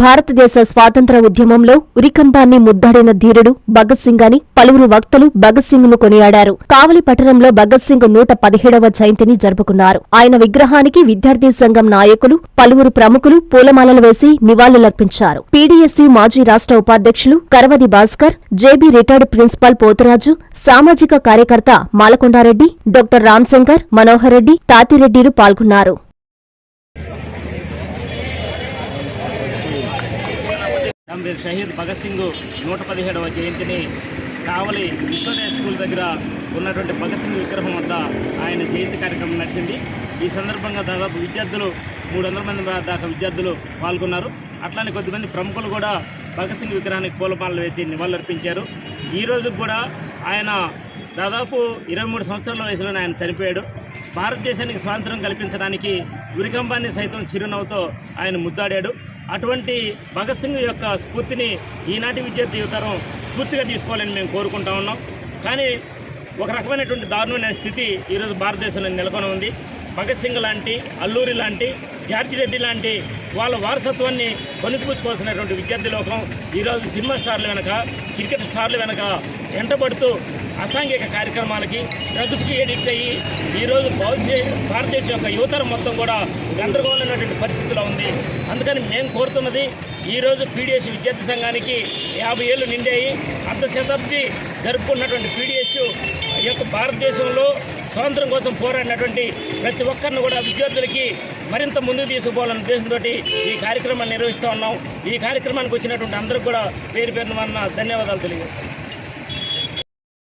భారతదేశ స్వాతంత్ర ఉద్యమంలో ఉరికంబాన్ని ముద్దాడిన ధీరుడు భగత్ సింగ్ అని పలువురు వక్తలు భగత్ సింగ్ను కొనియాడారు. కావలి పట్టణంలో భగత్ సింగ్ నూట పదిహేడవ జయంతిని జరుపుకున్నారు. ఆయన విగ్రహానికి విద్యార్థి సంఘం నాయకులు పలువురు ప్రముఖులు పూలమాలలు వేసి నివాళులర్పించారు. పీడీఎస్సీ మాజీ రాష్ట్ర ఉపాధ్యక్షులు Karavadi Bhaskar JB retired principal Poturaju సామాజిక కార్యకర్త మాలకొండారెడ్డి డాక్టర్ రామ్శంకర్ మనోహర్ రెడ్డి తాతిరెడ్డిలు పాల్గొన్నారు. అమీర్ షహీద్ భగత్ సింగ్ నూట పదిహేడవ జయంతిని కావలి విశ్వోదయ స్కూల్ దగ్గర ఉన్నటువంటి భగత్ సింగ్ విగ్రహం వద్ద ఆయన జయంతి కార్యక్రమం నడిచింది. ఈ సందర్భంగా దాదాపు విద్యార్థులు మూడు వందల మంది దాకా విద్యార్థులు పాల్గొన్నారు. అట్లానే కొద్దిమంది ప్రముఖులు కూడా భగత్ సింగ్ విగ్రహానికి పూలమాలలు వేసి నివాళులర్పించారు. ఈ రోజు కూడా ఆయన దాదాపు ఇరవై మూడు సంవత్సరాల వయసులోనే ఆయన చనిపోయాడు. భారతదేశానికి స్వాతంత్రం కల్పించడానికి ఉరికంబాన్ని సైతం చిరునవ్వుతో ఆయన ముద్దాడాడు. అటువంటి భగత్ సింగ్ యొక్క స్ఫూర్తిని ఈనాటి విద్యార్థి యువతరం స్ఫూర్తిగా తీసుకోవాలని మేము కోరుకుంటా ఉన్నాం. కానీ ఒక రకమైనటువంటి దారుణమైన స్థితి ఈరోజు భారతదేశంలో నెలకొని ఉంది. భగత్ సింగ్ లాంటి అల్లూరి లాంటి జార్జి రెడ్డి లాంటి వాళ్ళ వారసత్వాన్ని కొనుక్కుపుచ్చుకోవాల్సినటువంటి విద్యార్థి లోకం ఈరోజు సినిమా స్టార్లు వెనక క్రికెట్ స్టార్లు వెనక వెంటబడుతూ అసాంఘిక కార్యక్రమాలకి డ్రగ్స్కి ఎడిక్ట్ అయ్యి ఈరోజు భారతదేశం యొక్క యువతరం మొత్తం కూడా గందరగోళమైనటువంటి పరిస్థితిలో ఉంది. అందుకని మేము కోరుతున్నది ఈరోజు పీడిఎస్ విద్యార్థి సంఘానికి యాభై ఏళ్ళు నిండాయి. అర్ధ శతాబ్ది జరుపుకున్నటువంటి పీడిఎస్ యొక్క భారతదేశంలో స్వాతంత్రం కోసం పోరాడినటువంటి ప్రతి ఒక్కరిని కూడా విద్యార్థులకి మరింత ముందుకు తీసుకుపోవాలనే ఉద్దేశంతో ఈ కార్యక్రమాన్ని నిర్వహిస్తూ ఉన్నాం. ఈ కార్యక్రమానికి వచ్చినటువంటి అందరికీ కూడా పేరు పేరున మన ధన్యవాదాలు తెలియజేస్తాం